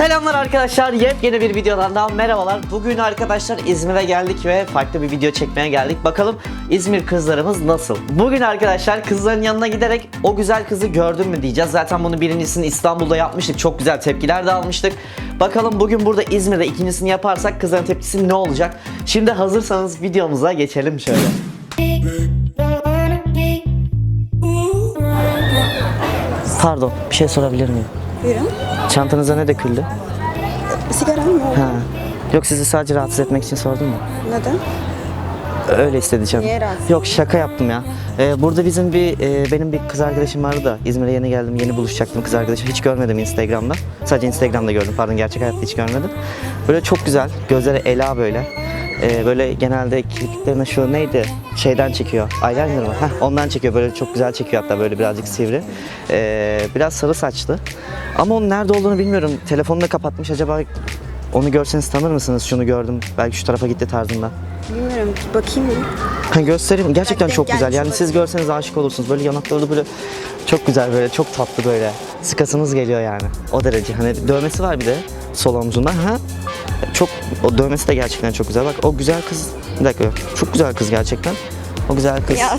Selamlar arkadaşlar. Yepyeni bir videodan daha merhabalar. Bugün arkadaşlar İzmir'e geldik ve farklı bir video çekmeye geldik. Bakalım İzmir kızlarımız nasıl? Bugün arkadaşlar kızların yanına giderek o güzel kızı gördün mü diyeceğiz. Zaten bunu birincisini İstanbul'da yapmıştık. Çok güzel tepkiler de almıştık. Bakalım bugün burada İzmir'de ikincisini yaparsak kızların tepkisi ne olacak? Şimdi hazırsanız videomuza geçelim şöyle. Pardon, bir şey sorabilir miyim? Buyurun. Çantanıza ne döküldü? Sigara mı? Ha. Yok sizi sadece rahatsız etmek için sordum mu? Neden? Öyle istedi canım. Niye rahatsız? Yok şaka yaptım ya. Ee, burada bizim bir e, benim bir kız arkadaşım vardı da İzmir'e yeni geldim. Yeni buluşacaktım kız arkadaşım. Hiç görmedim Instagram'da. Sadece Instagram'da gördüm. Pardon gerçek hayatta hiç görmedim. Böyle çok güzel. Gözleri ela böyle. Ee, böyle genelde kirpiklerine şu neydi? Şeyden çekiyor. Eyeliner mı? Heh, ondan çekiyor. Böyle çok güzel çekiyor hatta böyle birazcık sivri. Ee, biraz sarı saçlı. Ama onun nerede olduğunu bilmiyorum. Telefonunu da kapatmış. Acaba onu görseniz tanır mısınız? Şunu gördüm. Belki şu tarafa gitti tarzında. Bilmiyorum. Bakayım mı? Ha, göstereyim. Gerçekten Belki çok güzel. Yani siz görseniz aşık olursunuz. Böyle yanakları da böyle çok güzel böyle çok tatlı böyle. Sıkasınız geliyor yani. O derece. Hani dövmesi var bir de sol omzunda. Ha. Çok o dövmesi de gerçekten çok güzel. Bak o güzel kız. Bir dakika. Çok güzel kız gerçekten. O güzel kız. Ya.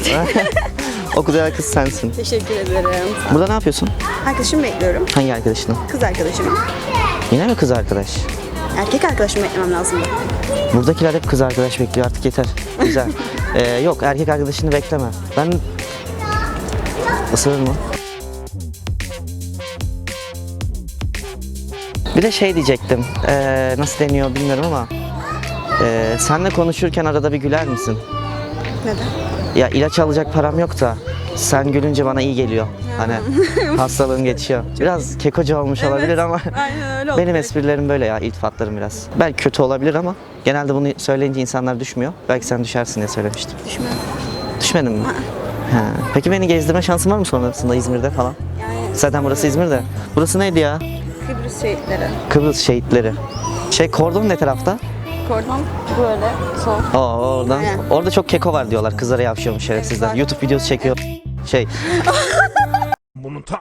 o güzel kız sensin. Teşekkür ederim. Burada ne yapıyorsun? Arkadaşımı bekliyorum. Hangi arkadaşını? Kız arkadaşımı. Yine mi kız arkadaş? Erkek arkadaşımı beklemem lazım. Buradakiler hep kız arkadaş bekliyor artık yeter. Güzel. Ee, yok erkek arkadaşını bekleme. Ben ısırır mı? Bir de şey diyecektim. Ee, nasıl deniyor bilmiyorum ama ee, senle konuşurken arada bir güler misin? Neden? Ya ilaç alacak param yok da sen gülünce bana iyi geliyor. Hani hastalığın geçiyor. Biraz kekoca olmuş olabilir ama Aynen öyle benim esprilerim böyle ya iltifatlarım biraz. Belki kötü olabilir ama genelde bunu söyleyince insanlar düşmüyor. Belki sen düşersin diye söylemiştim. Düşmem. Düşmedin mi? Ha. Peki beni gezdirme şansın var mı sonrasında İzmir'de falan? Yani Zaten burası İzmir'de. Burası neydi ya? Kıbrıs şehitleri. Kıbrıs şehitleri. Şey kordon ne tarafta? Kordon böyle sol. Oo, oradan. Aynen. Orada çok keko var diyorlar. Kızlara yavşıyormuş şerefsizler. Evet, var. YouTube videosu çekiyor. Şey, Bunun ta...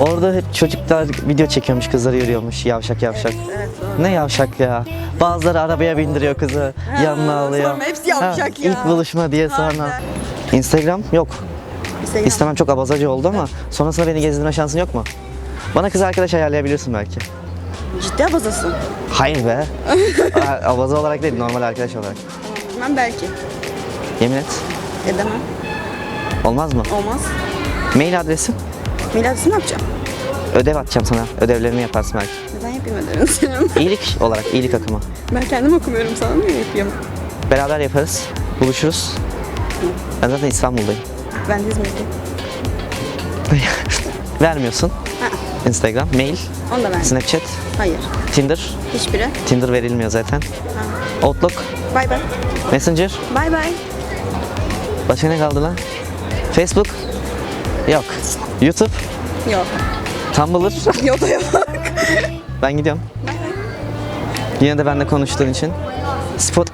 orada hep çocuklar video çekiyormuş, kızları yürüyormuş yavşak yavşak. Evet doğru. Ne yavşak ya. Bazıları arabaya bindiriyor kızı, yanına alıyor. sonra hepsi yavşak ya. İlk buluşma diye sonra. Instagram yok. Instagram. İstemem çok abazacı oldu ama sonrasında beni gezdirme şansın yok mu? Bana kız arkadaş ayarlayabilirsin belki. Ciddi abazasın. Hayır be. Aa, Abaza olarak değil, normal arkadaş olarak. Bilmem belki. Yemin et. Edemem. Olmaz mı? Olmaz. Mail adresim. Miladisi ne yapacağım? Ödev atacağım sana. Ödevlerini yaparsın belki. Neden yapayım ödevini senin? İyilik olarak, iyilik akımı. Ben kendim okumuyorum sana niye yapayım? Beraber yaparız. Buluşuruz. Ben zaten İstanbul'dayım. Ben de İzmir'deyim. Vermiyorsun. Ha, Instagram, mail, onu da ben. Snapchat, Hayır. Tinder. Hiçbiri. Tinder verilmiyor zaten. Outlook, Bay bay. Messenger. Bay bay. Başka ne kaldı lan? Facebook. Yok. YouTube. Yok. Tumblr. Yok da yok. Ben gidiyorum. Yine de benimle konuştuğun için. Spot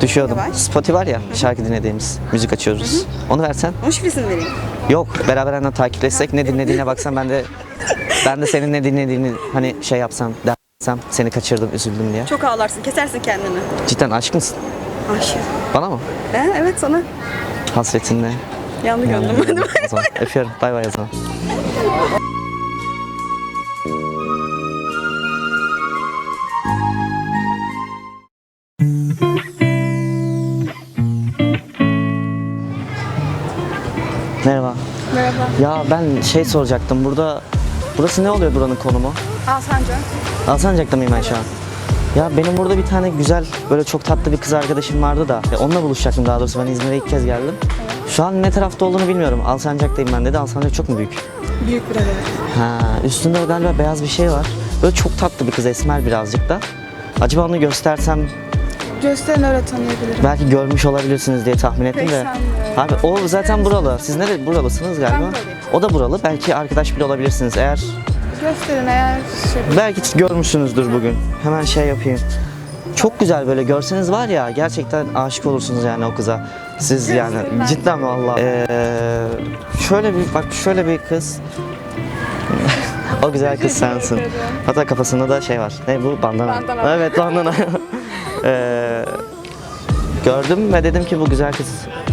düşüyordum. Yavaş. Spotify var ya şarkı dinlediğimiz, müzik açıyoruz. Onu versen. Onun şifresini vereyim. Yok, beraber hemen takipleşsek ne dinlediğine baksan ben de ben de senin ne dinlediğini hani şey yapsam, dersem seni kaçırdım, üzüldüm diye. Çok ağlarsın, kesersin kendini. Cidden aşık mısın? Aşık. Bana mı? He, evet sana. Hasretinle. Yandı gönlüm. Hadi bay. zaman. Öpüyorum. Bay bay o zaman. Merhaba. Merhaba. Ya ben şey soracaktım. Burada burası ne oluyor buranın konumu? Alsancak. Alsancak'ta mıyım ben şu an? Ya benim burada bir tane güzel böyle çok tatlı bir kız arkadaşım vardı da ya onunla buluşacaktım daha doğrusu ben İzmir'e ilk kez geldim. Şu an ne tarafta olduğunu bilmiyorum. Alsancak'tayım ben dedi. Alsancak çok mu büyük? Büyük bir. Ha, üstünde galiba beyaz bir şey var. Böyle çok tatlı bir kız esmer birazcık da. Acaba onu göstersem Gösterin öyle tanıyabilirim. belki görmüş olabilirsiniz diye tahmin ettim de. sanmıyorum. Abi o zaten buralı. Siz nerede buralısınız galiba? buralıyım. O da buralı. Belki arkadaş bile olabilirsiniz. Eğer Gösterin eğer şey... Belki görmüşsünüzdür bugün. Hemen şey yapayım. Çok güzel böyle görseniz var ya gerçekten aşık olursunuz yani o kıza. Siz yani Gözlerinden. cidden valla. Ee, şöyle bir bak şöyle bir kız. o güzel kız sensin. Hatta kafasında da şey var. Ne bu? Bandana. Bandana. Evet bandana. Ee, gördüm ve dedim ki bu güzel kız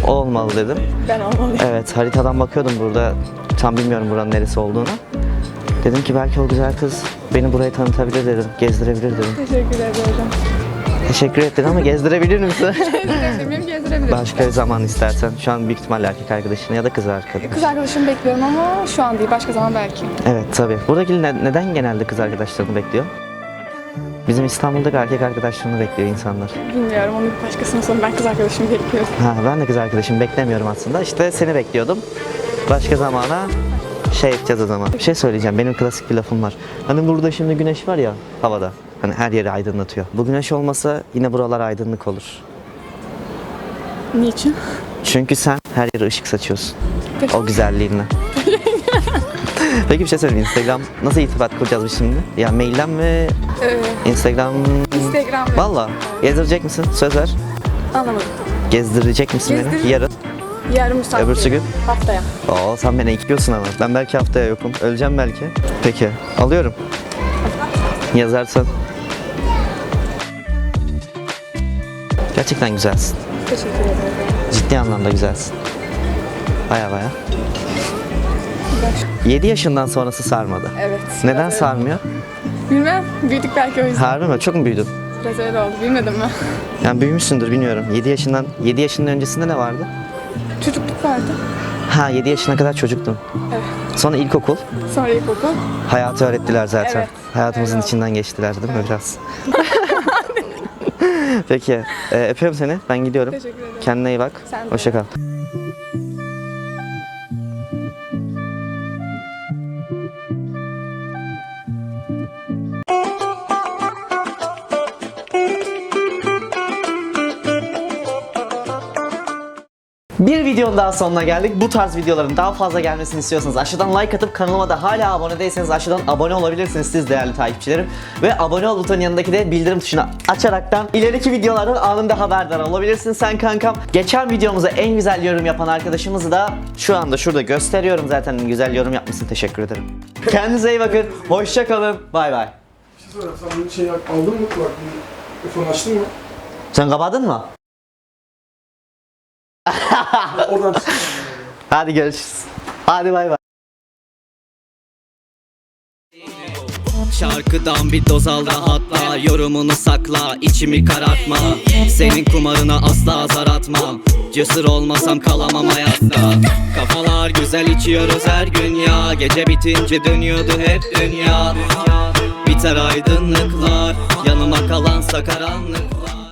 o olmalı dedim. Ben olmalıyım. Evet haritadan bakıyordum burada. Tam bilmiyorum buranın neresi olduğunu. Dedim ki belki o güzel kız beni buraya tanıtabilir dedim. Gezdirebilir dedim. Teşekkür ederim. Teşekkür ettin ama gezdirebilir misin? Gezdirebilirim, gezdirebilirim. Başka bir zaman istersen. Şu an büyük ihtimalle erkek arkadaşını ya da kız arkadaşını. Kız arkadaşımı bekliyorum ama şu an değil, başka zaman belki. Evet tabii. Buradaki ne- neden genelde kız arkadaşlarını bekliyor? Bizim İstanbul'daki erkek arkadaşlarını bekliyor insanlar. Bilmiyorum, onu başkasına sorun. Ben kız arkadaşımı bekliyorum. Ha, ben de kız arkadaşımı beklemiyorum aslında. İşte seni bekliyordum. Başka zamana şey yapacağız o zaman. Bir şey söyleyeceğim. Benim klasik bir lafım var. Hani burada şimdi güneş var ya havada. Hani her yeri aydınlatıyor. Bu güneş olmasa yine buralar aydınlık olur. Niçin? Çünkü sen her yere ışık saçıyorsun. O güzelliğinle. Peki bir şey söyleyeyim. Instagram nasıl irtibat kuracağız biz şimdi? Ya mailden mi? Ee, Instagram... Instagram Valla. Gezdirecek misin? Söz ver. Anlamadım. Gezdirecek misin beni? Yarın. Yarın müsait Öbürsü değilim. Haftaya. Oo sen beni ekliyorsun ama. Ben belki haftaya yokum. Öleceğim belki. Peki. Alıyorum. Yazarsan. Gerçekten güzelsin. Teşekkür ederim. Ciddi anlamda güzelsin. Baya baya. 7 yaşından sonrası sarmadı. Evet. Neden öyle. sarmıyor? Bilmem. Büyüdük belki o yüzden. Harbi mi? Çok mu büyüdün? Biraz öyle oldu. Bilmedim mi? Yani büyümüşsündür bilmiyorum. 7 yaşından 7 yaşının öncesinde ne vardı? Çocukluk vardı. Ha 7 yaşına kadar çocuktun. Evet. Sonra ilkokul. Sonra ilkokul. Hayatı öğrettiler zaten. Evet, Hayatımızın oldu. içinden geçtiler değil mi biraz? Peki. e, öpüyorum seni. Ben gidiyorum. Teşekkür ederim. Kendine iyi bak. Sen de. Hoşça kal. Bir videonun daha sonuna geldik. Bu tarz videoların daha fazla gelmesini istiyorsanız aşağıdan like atıp kanalıma da hala abone değilseniz aşağıdan abone olabilirsiniz siz değerli takipçilerim. Ve abone ol butonun yanındaki de bildirim tuşuna açaraktan ileriki videolardan anında haberdar olabilirsin sen kankam. Geçen videomuza en güzel yorum yapan arkadaşımızı da şu anda şurada gösteriyorum zaten güzel yorum yapmışsın teşekkür ederim. Kendinize iyi bakın. Hoşça kalın. Bay bay. Bir şey sen bunu şey aldın mı kulak? Telefonu açtın mı? Sen kapadın mı? Oradan. Hadi görüşürüz. Hadi bay bay. Şarkıdan bir doz al rahatla. Yorumunu sakla içimi karartma. Senin kumarına asla zar atmam Cesur olmasam kalamam hayatta. Kafalar güzel içiyoruz her gün ya. Gece bitince dönüyordu hep dünya. Biter aydınlıklar. Yanıma kalansa karanlıklar